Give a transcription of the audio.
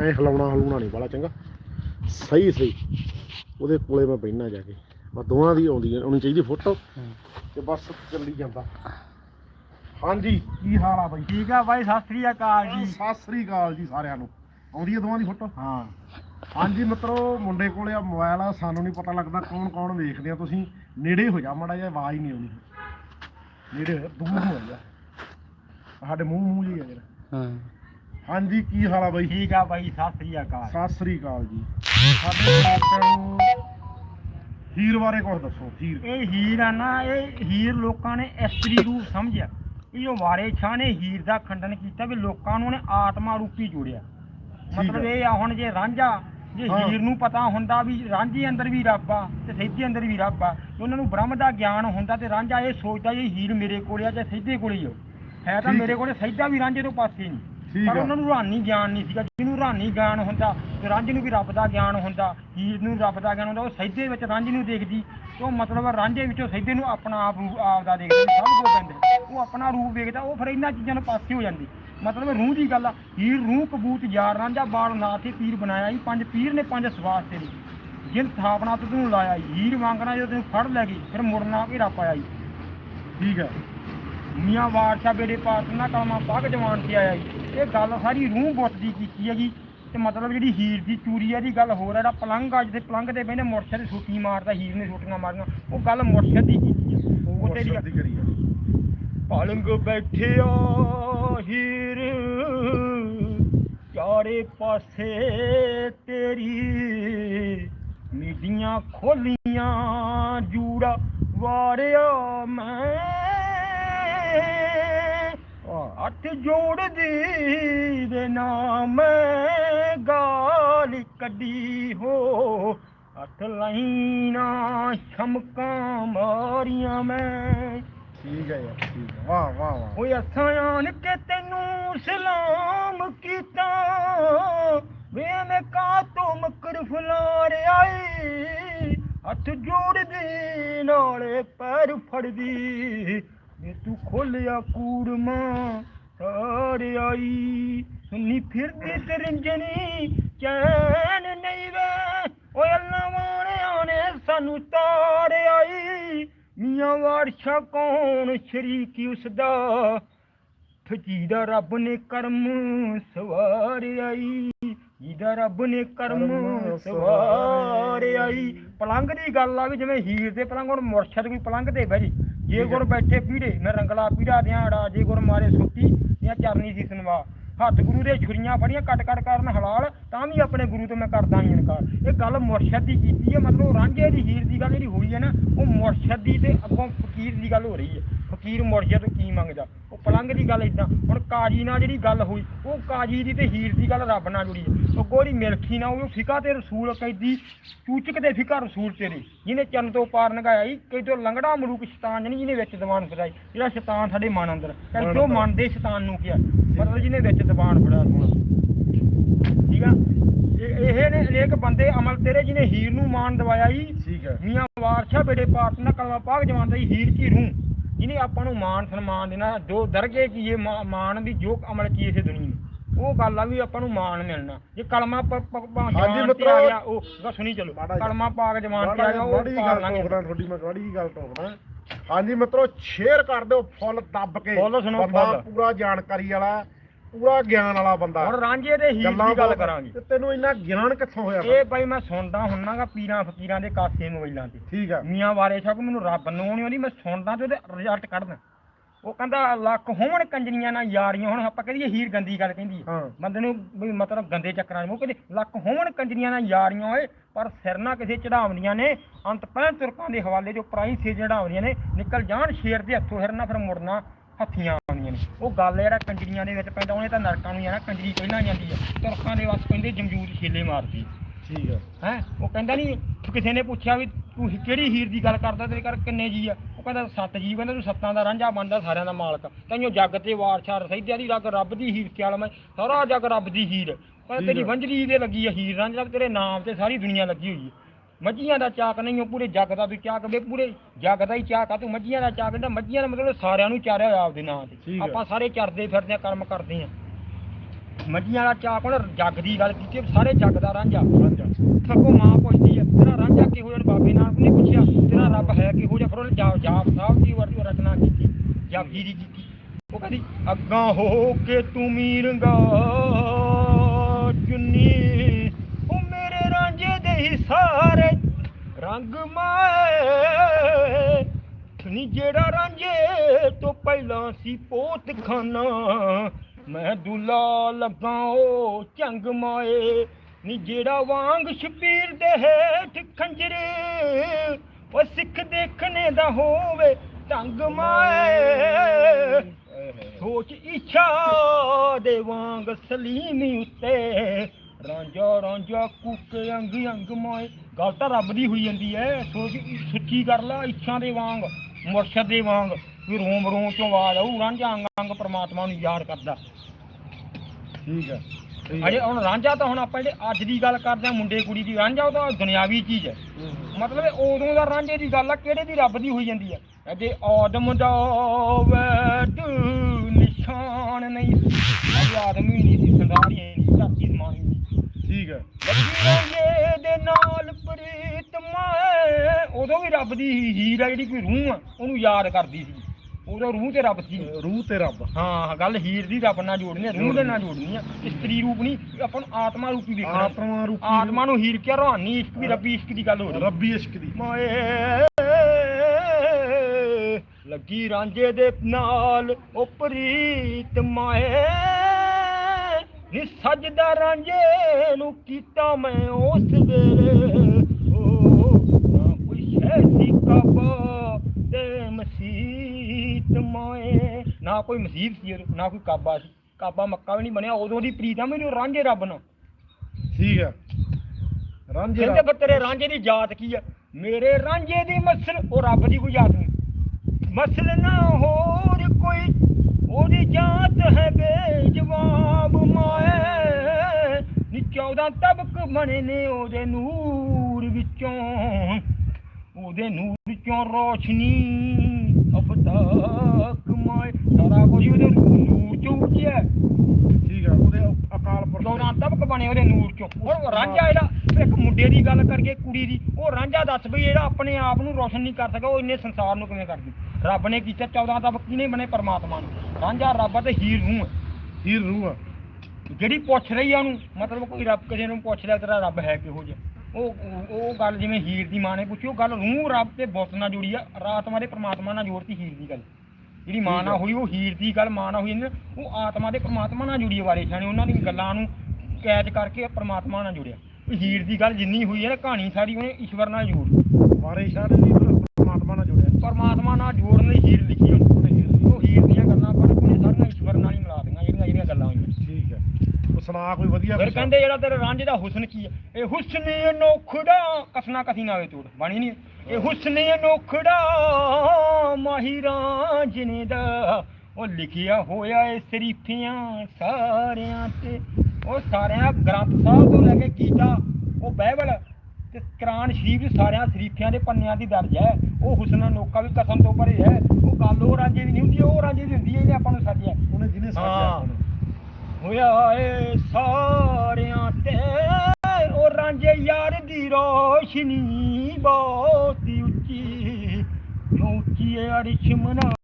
ਐ ਹਿਲਾਉਣਾ ਹਲੂਣਾ ਨਹੀਂ ਬਾਲਾ ਚੰਗਾ। ਸਹੀ ਸਹੀ। ਉਹਦੇ ਕੋਲੇ ਮੈਂ ਬੈਠਣਾ ਜਾ ਕੇ। ਬਸ ਦੋਵਾਂ ਦੀ ਆਉਂਦੀ ਹੈ ਆਉਣੀ ਚਾਹੀਦੀ ਫੋਟੋ। ਤੇ ਬਸ ਚੱਲੀ ਜਾਂਦਾ। ਹਾਂਜੀ ਕੀ ਹਾਲ ਆ ਬਾਈ? ਠੀਕ ਆ ਬਾਈ ਸਤਿ ਸ੍ਰੀ ਅਕਾਲ ਜੀ। ਸਤਿ ਸ੍ਰੀ ਅਕਾਲ ਜੀ ਸਾਰਿਆਂ ਨੂੰ। ਆਉਂਦੀ ਹੈ ਦੋਵਾਂ ਦੀ ਫੋਟੋ? ਹਾਂ। ਹਾਂਜੀ ਮਿੱਤਰੋ ਮੁੰਡੇ ਕੋਲੇ ਆ ਮੋਬਾਈਲ ਆ ਸਾਨੂੰ ਨਹੀਂ ਪਤਾ ਲੱਗਦਾ ਕੌਣ ਕੌਣ ਵੇਖਦੇ ਆ। ਤੁਸੀਂ ਨੇੜੇ ਹੋ ਜਾ ਮਾੜਾ ਜਿਹਾ ਆਵਾਜ਼ ਨਹੀਂ ਆਉਂਦੀ। ਨੇੜੇ ਹੋ ਜਾ, ਦੂਰ ਹੋ ਜਾ। ਸਾਡੇ ਮੂੰਹ ਮੂੰਹ ਜੀ ਆ ਜਰਾ। ਹਾਂ। ਹਾਂਜੀ ਕੀ ਹਾਲ ਆ ਬਾਈ? ਠੀਕ ਆ ਬਾਈ ਸਤਿ ਸ੍ਰੀ ਅਕਾਲ। ਸਤਿ ਸ੍ਰੀ ਅਕਾਲ ਜੀ। ਸਾਡੇ ਮਾਪਿਆਂ ਨੂੰ ਹੀਰ ਬਾਰੇ ਕੁਝ ਦੱਸੋ ਹੀਰ। ਇਹ ਹੀਰ ਆ ਨਾ ਇਹ ਹੀਰ ਲੋਕਾਂ ਨੇ ਇਸਤਰੀ ਰੂਪ ਸਮਝਿਆ। ਇਹ ਵਾਰੇ ਛਾਂ ਨੇ ਹੀਰ ਦਾ ਖੰਡਨ ਕੀਤਾ ਵੀ ਲੋਕਾਂ ਨੂੰ ਉਹਨੇ ਆਤਮਾ ਰੂਪੀ ਜੋੜਿਆ। ਮਤਲਬ। ਇਹ ਆ ਹੁਣ ਜੇ ਰਾਂਝਾ ਜੇ। ਹੀਰ ਨੂੰ ਪਤਾ ਹੁੰਦਾ ਵੀ ਰਾਂਝੇ ਅੰਦਰ ਵੀ ਰੱਬ ਆ ਤੇ ਸੈਦੇ ਅੰਦਰ ਵੀ ਰੱਬ ਆ ਤੇ ਉਹਨਾਂ ਨੂੰ ਬ੍ਰਹਮ ਦਾ ਗਿਆਨ ਹੁੰਦਾ ਤੇ ਰਾਂਝਾ ਇਹ ਸੋਚਦਾ ਜੇ ਹੀਰ ਮੇਰੇ ਕੋਲ ਆ ਜਾਂ ਸੈਦੇ ਕੋਲ ਹੀ ਆ। ਹੈ ਤਾਂ। ਮੇਰੇ ਕੋਲੇ ਸੈਦਾ ਵੀ ਰਾਂਝੇ ਤੋਂ ਪਾਸੇ ਨਹੀਂ। ਪਰ। ਉਹਨਾਂ ਨੂੰ ਰਾਨੀ ਗਿਆਨ ਨਹੀਂ ਸੀਗਾ। ਜਿਹਨੂੰ ਰਾਨੀ ਗਿਆਨ ਹੁੰਦਾ ਤੇ ਰਾਂਝੇ ਨੂੰ ਵੀ ਰੱਬ ਦਾ ਗਿਆਨ ਹੁੰਦਾ ਹੀਰ ਨੂੰ ਰੱਬ ਦਾ ਗਿਆਨ ਹੁੰਦਾ ਉਹ ਸੈਦੇ ਵਿੱਚ ਰਾਂਝੇ ਨੂੰ ਦੇਖਦੀ। ਤੇ ਉਹ ਮਤਲਬ ਰਾਂਝੇ ਵਿੱਚੋਂ ਸੈਦੇ ਨੂੰ ਆਪਣਾ ਆਪ ਰੂਪ ਆਪ ਦਾ ਦੇਖਦਾ ਸਭ ਕੋ ਪੈਂਦੇ ਉਹ ਆਪਣਾ ਰੂਪ ਵੇਖਦਾ ਉਹ ਫਿਰ ਇਹਨਾਂ ਚੀਜ਼ਾਂ ਨੂੰ ਪਾਸੇ ਹੋ ਜਾਂਦੀ। ਮਤਲਬ ਰੂਹ ਦੀ ਗੱਲ ਆ ਹੀਰ ਰੂਹ ਕਬੂਤ ਯਾਰ ਰਾਂਝਾ ਬਾਲ ਨਾ ਤੇ ਪੀਰ ਬਣਾਇਆ ਜੀ ਪੰਜ ਪੀਰ ਨੇ ਪੰਜ ਸਵਾਸ ਤੇਰੀ ਜਿਨ ਥਾਪਣਾ ਤੇ ਲਾਇਆ ਹੀਰ ਵਾਂਗਣਾ ਜਦੋਂ ਤੈਨੂੰ ਫੜ ਲੈ ਗਈ ਫਿਰ ਮੁੜਨਾ ਘੇਰਾ ਪਾਇਆ ਜੀ ਠੀਕ ਹੈ ਮੀਆਂ ਵਾਰਸ਼ਾ ਬੇੜੇ ਪਾਸ ਨਾ ਕਲਮਾ ਪੱਗ ਜਵਾਨ ਤੇ ਆਇਆ ਜੀ। ਇਹ ਗੱਲ ਸਾਰੀ ਰੂਹ ਬੁੱਤ ਦੀ ਕੀਤੀ ਹੈਗੀ ਤੇ ਮਤਲਬ ਜਿਹੜੀ ਹੀਰ ਦੀ ਚੂਰੀ ਆ ਦੀ ਗੱਲ ਹੋਰ ਆ ਜਿਹੜਾ ਪਲੰਗ ਆ ਜਿੱਥੇ ਪਲੰਗ ਤੇ ਬਹਿੰਦੇ ਮੁਰਸ਼ਦ ਦੀ ਛੁੱਟੀ ਮਾਰਦਾ ਹੀਰ ਨੇ ਛੁੱਟੀਆਂ ਮਾਰੀਆਂ। ਉਹ ਗੱਲ ਮੁਰਸ਼ਦ ਦੀ ਕੀਤੀ ਆ ਉਹ ਤੇਰੀ ਕਰੀ ਪਲੰਗ ਬੈਠਿਆ ਹੀਰ ਚਾਰੇ ਪਾਸੇ ਤੇਰੀ ਮੀਡੀਆਂ ਖੋਲੀਆਂ ਜੂੜਾ ਵਾਰਿਆ ਮੈਂ। ਹੱਥ ਜੋੜਦੀ ਦੇ ਨਾਮ ਗਾਲ ਕੱਢੀ ਹੋ। ਹੱਥ ਲਾਈਨਾ ਛਮਕਾਂ ਮਾਰੀਆਂ ਮੈਂ। ਠੀਕ ਹੈ ਯਾਰ ਠੀਕ ਹੈ। ਵਾਹ ਵਾਹ ਵਾਹ। ਓਏ ਅਸਾਂ ਆਣ ਕੇ ਤੈਨੂੰ ਸਲਾਮ ਕੀਤਾ। ਵੇ ਮੈਂ ਕਾ ਤੋਂ ਮਕਰ ਫੁਲਾਰ ਆਈ ਹੱਥ ਜੋੜਦੀ ਨਾਲੇ ਪੈਰ ਫੜਦੀ। ਵੇ ਤੂੰ ਖੋਲਿਆ ਕੂੜਮਾ ਤਾਰ ਆਈ। ਸੁਣੀ ਫਿਰਦੀ ਤਰਿੰਜਣੀ ਚੈਨ ਨਹੀਂ ਵੇ। ਓਏ ਅੱਲਾ ਵਾਣਿਆਂ ਨੇ ਸਾਨੂੰ ਤਾਰ ਆਈ। ਮੀਆਂ ਵਾਰਸ਼ਾ ਕੌਣ ਸ਼ਰੀਕੀ ਉਸਦਾ। ਜਿਹਦਾ ਰੱਬ ਨੇ ਕਰਮ ਸਵਾਰਿਆਈ ਜਿਹਦਾ ਰੱਬ ਨੇ ਕਰਮ ਸਵਾਰਿਆਈ ਪਲੰਗ ਦੀ ਗੱਲ ਆ ਵੀ ਜਿਵੇਂ ਹੀਰ ਦੇ ਪਲੰਗ ਹੁਣ ਮੁਰਸ਼ਦ ਵੀ ਪਲੰਗ ਤੇ ਬਹਿ ਜੇ ਗੁਰ ਬੈਠੇ ਪੀੜੇ, ਮੈਂ ਰੰਗਲਾ ਪੀੜਾ ਦਿਆੜਾ ਜੇ ਗੁਰ ਮਾਰੇ ਸੁੱਤੀ ਜਾਂ ਚਰਨੀ ਸੀ ਸੁਨਵਾ ਹੱਥ ਗੁਰੂ ਦੇ ਛੁਰੀਆਂ ਫੜੀਆਂ ਕੱਟ ਕੱਟ ਕਰਨ ਹਲਾਲ ਤਾਂ ਵੀ ਆਪਣੇ ਗੁਰੂ ਤੋਂ ਮੈਂ ਕਰਦਾ ਹੀ ਇਨਕਾਰ। ਇਹ ਗੱਲ ਮੁਰਸ਼ਦ ਦੀ ਕੀਤੀ ਹੈ ਮਤਲਬ ਰਾਂਝੇ ਦੀ ਹੀਰ ਦੀ ਗੱਲ ਜਿਹੜੀ ਹੋਈ ਹੈ ਨਾ ਉਹ ਮੁਰਸ਼ਦ ਦੀ ਤੇ ਅੱਗੋਂ ਫਕੀਰ ਦੀ ਗੱਲ ਹੋ ਰਹੀ ਹੈ। ਫਕੀਰ ਮੁਰਸ਼ਦ ਤੋਂ ਕੀ ਮੰਗਦਾ? ਉਹ ਪਲੰਗ ਦੀ ਗੱਲ ਇਦਾਂ ਹੁਣ ਕਾਜੀ ਨਾਲ ਜਿਹੜੀ ਗੱਲ ਹੋਈ ਉਹ ਕਾਜੀ ਦੀ ਤੇ ਹੀਰ ਦੀ ਗੱਲ ਰੱਬ ਨਾਲ ਜੁੜੀ ਹੈ। ਉਹ ਗੋਰੀ ਮਿਲਖੀ ਨਾ ਹੋਈ ਉਹ ਫਿਕਾ ਤੇ ਰਸੂਲ ਕੈਦੀ ਚੂਚਕ ਦੇ ਫਿਕਾ ਰਸੂਲ ਤੇਰੇ ਜਿਹਨੇ ਚੰਨ ਤੋਂ ਪਾਰ ਨਗਾਇਆ ਈ ਕਿਦੋਂ ਲੰਗੜਾ ਮਲੂਕ ਸ਼ੈਤਾਨ ਜਣੀ ਜਿਹਨੇ ਵਿੱਚ ਦੀਵਾਨ ਫੜਾਈ ਜਿਹੜਾ ਸ਼ੈਤਾਨ ਸਾਡੇ ਮਨ ਅੰਦਰ ਕਹਿੰਦੇ ਜੋ ਮਨ ਦੇ ਸ਼ੈਤਾਨ ਨੂੰ ਕਿਹਾ ਮਤਲਬ ਜਿਹਨੇ ਵਿੱਚ ਦੀਵਾਨ ਫੜਾ ਸੋਣਾ ਠੀਕ ਆ? ਇਹ ਨੇ ਅਨੇਕ ਬੰਦੇ ਅਮਲ ਤੇਰੇ ਜਿਹਨੇ ਹੀਰ ਨੂੰ ਮਾਨ ਦਵਾਇਆ ਈ ਠੀਕ ਹੈ ਮੀਆਂ ਵਾਰਸ਼ਾ ਬੇੜੇ ਪਾਤ ਨਾ ਕਲਮਾ ਪਾਕ ਜਵਾਨ ਦਾ ਹੀਰ ਕੀ ਰੂਹ ਜਿਹਨੇ ਆਪਾਂ ਨੂੰ ਮਾਨ ਸਨਮਾਨ ਦੇਣਾ ਜੋ ਦਰਗੇ ਕੀ ਇਹ ਮਾਨ ਦੀ ਜੋ ਅਮਲ ਕੀ ਇਸੇ ਦੁਨੀਆ ਨੂੰ। ਉਹ ਗੱਲ ਆ ਵੀ ਆਪਾਂ ਨੂੰ ਮਾਨ ਮਿਲਣਾ। ਜੇ ਕਲਮਾ ਜਵਾਨ ਤੇ ਆ ਮਿੱਤਰੋ। ਗਿਆ ਉਹ ਗਾ ਸੁਣੀ ਚਲੋ। ਕਲਮਾ ਪਾਕ ਜਵਾਨ ਤੇ ਆ ਗਿਆ ਉਹ ਮਾੜੀ ਪਾਰ ਗੱਲ ਲਾਂਗੇ। ਟੋਕਦਾ ਤੁਹਾਡੀ ਮੈਂ ਮਾੜੀ ਗੱਲ ਟੋਕਦਾ। ਹਾਂਜੀ ਮਿੱਤਰੋ ਸ਼ੇਅਰ ਕਰ ਦਿਓ ਫੁੱਲ ਦੱਬ ਕੇ। ਫੁੱਲ ਸੁਣੋ। ਪੂਰਾ ਜਾਣਕਾਰੀ ਵਾਲਾ। ਪੂਰਾ ਗਿਆਨ ਵਾਲਾ ਬੰਦਾ। ਹੁਣ ਰਾਂਝੇ ਦੇ ਹੀਰ ਦੀ ਗੱਲ ਕਰਾਂਗੇ। ਤੇ ਤੈਨੂੰ ਇੰਨਾ ਗਿਆਨ ਕਿੱਥੋਂ ਹੋਇਆ ਇਹ ਬਾਈ ਮੈਂ ਸੁਣਦਾ ਹੁੰਨਾਗਾ ਪੀਰਾਂ ਫਕੀਰਾਂ ਦੇ ਕਾਸੇ ਮੋਬਾਈਲਾਂ ਤੇ। ਠੀਕ ਆ। ਮੀਆਂ ਵਾਰੇ ਸਾਹਿਬ ਮੈਨੂੰ ਰੱਬ ਨੂੰ ਨਹੀਂ ਆਉਂਦੀ ਮੈਂ ਸੁਣਦਾ ਤੇ ਉਹਦੇ ਰਿਜ਼ਲਟ ਕੱਢਦਾ। ਉਹ ਕਹਿੰਦਾ ਲੱਖ ਹੋਣ ਕੰਜਰੀਆਂ ਨਾਲ ਯਾਰੀਆਂ ਹੁਣ ਆਪਾਂ ਕਹੀਏ ਹੀਰ ਗੰਦੀ ਗੱਲ ਕਹਿੰਦੀ ਹੈ। ਬੰਦੇ ਨੂੰ ਵੀ ਮਤਲਬ ਗੰਦੇ ਚੱਕਰਾਂ ਨੂੰ ਕਹਿੰਦੇ ਲੱਖ ਹੋਣ ਕੰਜਰੀਆਂ ਨਾਲ ਯਾਰੀਆਂ ਓਏ ਪਰ ਸਿਰ ਨਾ ਕਿਸੇ ਚੜਾਵਣੀਆਂ ਨੇ ਅੰਤ ਪਹਿ ਤੁਰਕਾਂ ਦੇ ਹਵਾਲੇ ਜੋ ਪ੍ਰਾਈ ਸੇ ਚੜਾਵਣੀਆਂ ਨੇ ਨਿਕਲ ਜਾਣ ਸ਼ੇਰ ਦੇ ਹੱਥੋਂ ਹਿਰਨਾ ਫਿਰ ਮੁੜਨਾ। ਹੱਥੀਆਂ ਆਉਂਦੀਆਂ ਨੇ। ਉਹ ਗੱਲ ਜਿਹੜਾ ਕੰਜਰੀਆਂ ਦੇ ਵਿੱਚ ਪੈਂਦਾ ਉਹਨੇ ਤਾਂ ਨਰਕਾਂ ਨੂੰ ਜਾਣਾ ਕੰਜਰੀ ਪਹਿਲਾਂ ਜਾਂਦੀ ਹੈ ਤੁਰਕਾਂ ਦੇ ਵਸ ਪੈਂਦੇ ਜਮਜੂਦ ਛੇਲੇ ਮਾਰਦੀ। ਠੀਕ ਆ। ਹੈ? ਉਹ ਕਹਿੰਦਾ ਨਹੀਂ ਕਿਸੇ ਨੇ ਪੁੱਛਿਆ ਵੀ ਤੂੰ ਹੀ- ਕਿਹੜੀ ਹੀਰ ਦੀ ਗੱਲ ਕਰਦਾ ਤੇਰੇ ਘਰ ਕਿੰਨੇ ਜੀ ਆ? ਉਹ ਕਹਿੰਦਾ ਸੱਤ ਜੀ ਕਹਿੰਦਾ ਤੂੰ ਸੱਤਾਂ ਦਾ ਰਾਂਝਾ ਬਣਦਾ ਸਾਰਿਆਂ ਦਾ ਮਾਲਕ। ਤੈਨੂੰ ਜੱਗ ਤੇ ਵਾਰਸ਼ਾ ਰਸਈਦਿਆ ਦੀ ਰੱਗ ਰੱਬ ਦੀ ਹੀਰ ਖਿਆਲ ਮੈਂ ਸਾਰਾ ਜੱਗ ਰੱਬ ਦੀ ਹੀਰ। ਪਰ ਠੀਕ ਤੇਰੀ ਆ। ਵੰਜਲੀ ਦੇ ਲੱਗੀ ਆ ਹੀਰ ਰਾਂਝਾ ਤੇਰੇ ਨਾਮ ਤੇ ਸਾਰੀ ਦੁਨੀਆ ਲੱਗੀ ਹੋਈ ਹੈ ਮੱਝੀਆਂ ਦਾ ਚਾਕ ਨਹੀਂ ਉਹ ਪੂਰੇ ਜੱਗ ਦਾ ਤੂੰ ਚਾਕ ਵੇ ਪੂਰੇ ਜੱਗ ਦਾ ਹੀ ਚਾਕ ਆ ਤੂੰ ਮੱਝੀਆਂ ਦਾ ਚਾਕ ਦਾ ਮੱਝੀਆਂ ਦਾ ਮਤਲਬ ਸਾਰਿਆਂ ਨੂੰ ਚਾਰਿਆ ਹੋਇਆ ਆਪਦੇ ਨਾਂ ਤੇ। ਆ। ਆਪਾਂ ਸਾਰੇ ਚਰਦੇ ਫਿਰਦੇ ਆ ਕਰਮ ਕਰਦੇ ਆ। ਮੱਝੀਆਂ ਵਾਲਾ ਚਾਹ ਕੋਲ ਜੱਗ ਦੀ ਗੱਲ ਕੀਤੀ ਸਾਰੇ ਜੱਗ ਦਾ ਰਾਂਝਾ। ਰਾਂਝਾ। ਸਗੋਂ ਮਾਂ ਪੁੱਛਦੀ ਹੈ ਤੇਰਾ ਰਾਂਝਾ ਕਿਹੋ ਜਿਹਾ ਬਾਬੇ ਨਾਨਕ ਨੇ ਪੁੱਛਿਆ ਤੇਰਾ ਰੱਬ ਹੈ ਕਿਹੋ ਜਿਹਾ? ਫਿਰ ਉਹਨੇ ਜਾਪ ਜਾਪ ਸਾਹਿਬ ਦੀ ਵਰਦੀ ਰਚਨਾ ਕੀਤੀ ਜਾਪੀ ਦੀ ਕੀਤੀ। ਉਹ ਕਹਿੰਦੀ ਅੱਗਾ ਹੋ ਕੇ ਤੂੰ ਮੀਰੰਗਾ ਚੁੰਨੀ। ਦੇ ਹੀ ਸਾਰੇ ਰੰਗ ਮਾਏ ਨੀ ਜਿਹੜਾ ਰਾਂਝੇ ਤੋਂ ਪਹਿਲਾਂ ਸੀ ਪੋਤ ਖਾਨਾ ਮੈਂ ਦੁਲਾ ਲੱਗਾ ਉਹ ਚੰਗ ਮਾਏ। ਨੀ ਜਿਹੜਾ ਵਾਂਗ ਸ਼ਬੀਰ ਦੇ ਹੇਠ ਖੰਜਰੇ। ਉਹ ਸਿੱਖ ਦੇਖਣੇ ਦਾ ਹੋਵੇ ਢੰਗ ਮਾਏ ਸੋਚ ਇੱਛਾ ਦੇ ਵਾਂਗ ਸਲੀਮੀ ਉੱਤੇ। ਰਾਂਝਾ ਰਾਂਝਾ ਕੁੱਕੇ ਅੰਗ ਅੰਗ ਮਾਏ। ਗੱਲ ਤਾਂ ਰੱਬ ਦੀ ਹੋਈ ਜਾਂਦੀ ਐ। ਸੋਚ ਸੱਚੀ ਕਰ ਲਾ ਇੱਛਾ ਦੇ ਵਾਂਗ ਮੁਰਸ਼ਦ ਦੇ ਵਾਂਗ ਵੀ ਰੋਮ ਰੋਮ ਚੋਂ ਆਵਾਜ਼ ਆਊ ਰਾਂਝਾ ਅੰਗ ਅੰਗ ਪ੍ਰਮਾਤਮਾ ਨੂੰ ਯਾਦ ਕਰਦਾ। ਠੀਕ ਹੈ ਅਜੇ ਹੁਣ ਰਾਂਝਾ ਤਾਂ ਹੁਣ ਆਪਾਂ ਜਿਹੜੇ ਅੱਜ ਦੀ ਗੱਲ ਕਰਦੇ ਆ ਮੁੰਡੇ ਕੁੜੀ ਦੀ ਰਾਂਝਾ ਉਹ ਤਾਂ ਦੁਨਿਆਵੀ ਚੀਜ਼ ਹੈ ਮਤਲਬ ਉਦੋਂ ਦਾ ਰਾਂਝੇ ਦੀ ਗੱਲ ਆ ਕਿਹੜੇ ਦੀ ਰੱਬ ਦੀ ਹੋਈ ਜਾਂਦੀ ਆ ਅਜੇ ਆਦਮ ਦਾ ਵੈਦ ਨਿਸ਼ਾਨ ਨਹੀਂ ਅਜੇ ਆਦਮ ਹੀ ਨਹੀਂ ਸੀ ਸੰਦਾਰੀ ਨਹੀਂ ਧਰਤੀ ਸਮਾਨ ਰੱਬ ਦੀ ਹੀਰ ਆ ਜਿਹੜੀ ਕੋਈ ਰੂਹ ਆ ਉਹਨੂੰ ਯਾਦ ਕਰਦੀ ਸੀ। ਉਦੋਂ ਰੂਹ ਤੇ ਰੱਬ ਸੀ। ਰੂਹ ਤੇ ਰੱਬ। ਹਾਂ ਗੱਲ ਹੀਰ ਦੀ ਰੱਬ ਨਾਲ ਜੋੜਨੀ ਆ ਰੂਹ ਦੇ ਨਾਲ ਜੋੜਨੀ ਆ। ਇਸਤਰੀ ਰੂਪ ਨਹੀਂ ਆਪਾਂ ਨੂੰ ਆਤਮਾ ਰੂਪੀ ਵੇਖਣਾ ਆਤਮਾ ਰੂਪੀ। ਆਤਮਾ ਨੂੰ ਹੀਰ ਕਿਹਾ ਰੋਹਾਨੀ ਇਸ਼ਕ ਵੀ ਰੱਬੀ ਇਸ਼ਕ ਦੀ ਗੱਲ ਹੋ ਰਹੀ। ਰੱਬੀ ਇਸ਼ਕ ਦੀ। ਮਾਏ ਲੱਗੀ ਰਾਂਝੇ ਦੇ ਨਾਲ ਉਹ ਪ੍ਰੀਤ ਮਾਏ। ਨੀ ਸਜਦਾ ਰਾਂਝੇ ਨੂੰ ਕੀਤਾ ਮੈਂ ਉਸ ਵੇਲੇ। ਕਾਬਾ ਤੇ ਮਸੀਤ ਮਾਏ। ਨਾ ਕੋਈ ਮਸੀਤ ਸੀ ਨਾ ਕੋਈ ਕਾਬਾ ਸੀ। ਕਾਬਾ ਮੱਕਾ ਵੀ ਨਹੀਂ ਬਣਿਆ ਉਦੋਂ ਦੀ ਪ੍ਰੀਤ ਆ ਮੈਨੂੰ ਰਾਂਝੇ ਰੱਬ ਨਾਲ। ਠੀਕ ਹੈ ਰਾਂਝੇ ਕਹਿੰਦੇ ਰੱਬ। ਪਰ ਤੇਰੇ ਰਾਂਝੇ ਦੀ ਜਾਤ ਕੀ ਆ? ਮੇਰੇ ਰਾਂਝੇ ਦੀ ਮਸਲ ਉਹ ਰੱਬ ਦੀ ਕੋਈ ਜਾਤ ਨਹੀਂ। ਮਸਲ ਨਾ ਹੋਰ ਕੋਈ ਉਹਦੀ ਜਾਤ ਹੈ ਬੇਜਵਾਬ ਮਾਏ। ਨੀ 14 ਤਬਕ ਬਣੇ ਨੇ ਉਹਦੇ ਨੂਰ ਵਿੱਚੋਂ। ਉਹਦੇ ਨੂਰ ਵਿੱਚੋਂ ਰੋਸ਼ਨੀ ਅਫਤਾਕ ਮਾਏ। ਸਾਰਾ ਕੁਝ ਉਹਦੇ ਨੂਰ ਚੋਂ ਉੱਠਿਆ ਠੀਕ ਹੈ ਉਹਦੇ ਅਕਾਲ ਪੁਰਖ ਦੋਨਾਂ ਤਬਕ ਬਣੇ ਉਹਦੇ ਨੂਰ ਚੋਂ। ਹੁਣ ਰਾਂਝਾ ਜਿਹੜਾ ਇੱਕ ਮੁੰਡੇ ਦੀ ਗੱਲ ਕਰਕੇ ਕੁੜੀ ਦੀ ਉਹ ਰਾਂਝਾ ਦੱਸ ਬਈ ਜਿਹੜਾ ਆਪਣੇ ਆਪ ਨੂੰ ਰੋਸ਼ਨ ਨਹੀਂ ਕਰ ਸਕਦਾ ਉਹ ਇੰਨੇ ਸੰਸਾਰ ਨੂੰ ਕਿਵੇਂ ਕਰਦੀ? ਰੱਬ ਨੇ ਕੀਤਾ 14 ਤਬਕ ਕਿਨੇ ਬਣੇ? ਪਰਮਾਤਮਾ ਨੂੰ। ਰਾਂਝਾ ਰੱਬ ਆ ਤੇ ਹੀਰ ਨੂੰ ਆ। ਹੀਰ ਰੂਹ ਆ। ਜਿਹੜੀ ਪੁੱਛ ਰਹੀ ਆ ਉਹਨੂੰ ਮਤਲਬ ਕੋਈ ਰੱਬ ਕਿਸੇ ਨੂੰ ਪੁੱਛ ਰਿਹਾ ਤੇਰਾ ਰੱਬ ਹੈ ਕਿਹੋ ਜਿਹਾ? ਉਹ ਉਹ- ਗੱਲ ਜਿਵੇਂ ਹੀਰ ਦੀ ਮਾਂ ਨੇ ਪੁੱਛੀ ਉਹ ਗੱਲ ਰੂਹ ਰੱਬ ਤੇ ਬੁੱਤ ਨਾਲ ਜੁੜੀ ਆ ਰਾਤਮਾ ਦੇ ਪ੍ਰਮਾਤਮਾ ਨਾਲ ਜੋੜਤੀ ਹੀਰ ਦੀ ਗੱਲ। ਜਿਹੜੀ ਮਾਂ ਨਾਲ ਹੋਈ ਉਹ ਹੀਰ ਦੀ ਗੱਲ ਮਾਂ ਨਾਲ ਹੋਈ ਨਾ ਉਹ ਆਤਮਾ ਦੇ ਪ੍ਰਮਾਤਮਾ ਨਾਲ ਜੁੜੀ ਵਾਰਿਸ਼ਾਂ ਨੇ ਉਹਨਾਂ ਦੀ ਗੱਲਾਂ ਨੂੰ ਕੈਦ ਕਰਕੇ ਪ੍ਰਮਾਤਮਾ ਨਾਲ ਜੁੜਿਆ। ਹੀਰ ਦੀ ਗੱਲ ਜਿੰਨੀ ਹੋਈ ਹੈ ਨਾ ਕਹਾਣੀ ਸਾਰੀ ਉਹਨੇ ਈਸ਼ਵਰ ਨਾਲ ਜੋੜੀ ਮਾਰੇ ਸ਼ਾਹ ਪਰਮਾਤਮਾ ਨਾਲ ਜੁੜਿਆ। ਪਰਮਾਤਮਾ ਨਾਲ ਜੋੜਨ ਲਈ ਹੀਰ ਲਿਖੀ ਉਹਨੇ ਦੀ ਉਹ ਹੀਰ ਦੀਆਂ ਗੱਲਾਂ ਪਰ ਉਹਨੇ ਸਾਰੀਆਂ ਈਸ਼ਵਰ ਨਾਲ ਹੀ ਮਿਲਾ ਦਿੱਤੀਆਂ ਜਿਹੜੀਆਂ ਜਿਹੜੀਆਂ ਗੱਲਾਂ ਹੋਈਆਂ ਠੀਕ ਹੈ ਉਹ ਸੁਣਾ ਕੋਈ ਵਧੀਆ ਫਿਰ। ਕਹਿੰਦੇ ਜਿਹੜਾ ਤੇਰੇ ਰਾਂਝੇ ਦਾ ਹੁਸਨ ਕੀ ਹੈ ਇਹ ਹੁਸਨ ਅਨੋਖੜਾ ਕਸਨਾ ਕਸੀ ਨਾ ਆਵੇ ਤੋੜ ਬਾਣੀ ਨਹੀਂ। ਇਹ ਹੁਸਨ ਅਨੋਖੜਾ ਮਾਹੀ ਰਾਂਝਨੇ ਦਾ। ਉਹ ਲਿਖਿਆ ਹੋਇਆ ਏ ਸ਼ਰੀਫੀਆਂ ਸਾਰਿਆਂ ਤੇ। ਉਹ ਸਾਰਿਆਂ ਗ੍ਰੰਥ ਸਾਹਿਬ ਤੋਂ ਲੈ ਕੇ ਗੀਤਾ ਉਹ ਬਾਈਬਲ ਤੇ ਕੁਰਾਨ ਸ਼ਰੀਫ ਸਾਰਿਆਂ ਸ਼ਰੀਫਿਆਂ ਦੇ ਪੰਨਿਆਂ ਦੀ ਦਰਜ ਹੈ। ਉਹ ਹੁਸਨ ਅਨੋਖਾ ਵੀ ਕਸਮ ਤੋਂ ਪਰੇ ਹੈ। ਉਹ ਗੱਲ ਉਹ ਰਾਂਝੇ ਦੀ ਨਹੀਂ ਹੁੰਦੀ ਉਹ ਰਾਂਝੇ ਦੀ ਹੁੰਦੀ ਹੈ ਇਹਨੇ ਆਪਾਂ ਨੂੰ ਸਾਜਿਆ ਉਹਨੇ ਜਿਹਨੇ ਸਾਜਿਆ ਹਾਂ। ਆਪਾਂ ਨੂੰ। ਹੋਇਆ ਏ ਸਾਰਿਆਂ ਤੇ। ਉਹ ਰਾਂਝੇ ਯਾਰ ਦੀ ਰੋਸ਼ਨੀ ਬਹੁਤ ਉੱਚੀ। ਉੱਚੀ ਏ ਅਰਸ਼ ਮਨਾ